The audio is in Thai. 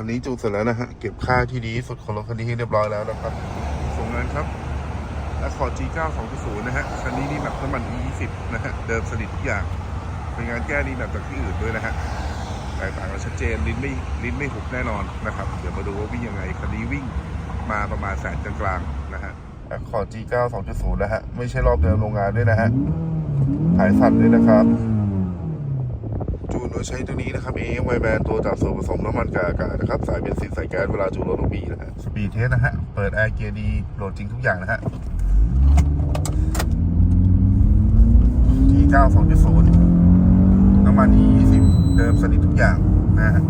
คันนี้จูนเสร็จแล้วนะฮะ เก็บค่าที่ดีสุดของรถคันนี้ให้เรียบร้อยแล้วนะครับ ส่งงานครับ Accord G9 2.0นะฮะ คันนี้นี่แบบน้ำมัน E20 นะฮะ เดิมสนิททุกอย่าง เป็นงานแก้ดีแบบจากที่อื่นด้วยนะฮะแตกต่างกันชัดเจน ลิ้นไม่ลิ้นไม่หุบแน่นอนนะครับ เดี๋ยวมาดูว่าวิ่งยังไง คันนี้วิ่งมาประมาณแสนกลางๆนะฮะ Accord G9 2.0 นะฮะ ไม่ใช่รอบเดิมโรงงานด้วยนะฮะ ถ่ายสั่นด้วยนะครับ ดยใช้ตัวนี้นะครับ AX Y Band ตัวจับส่วนผสมน้ำมันกับอากาศนะครับ สายเบนซินสายแก๊สเวลาจูรถบีนะฮะสปีดเทสนะฮะ เปิดแอร์เกียร์ดีโหลดจริงทุกอย่างนะฮะ G9 2.0น้ำมัน E20 เดิมสนิททุกอย่างนะฮะ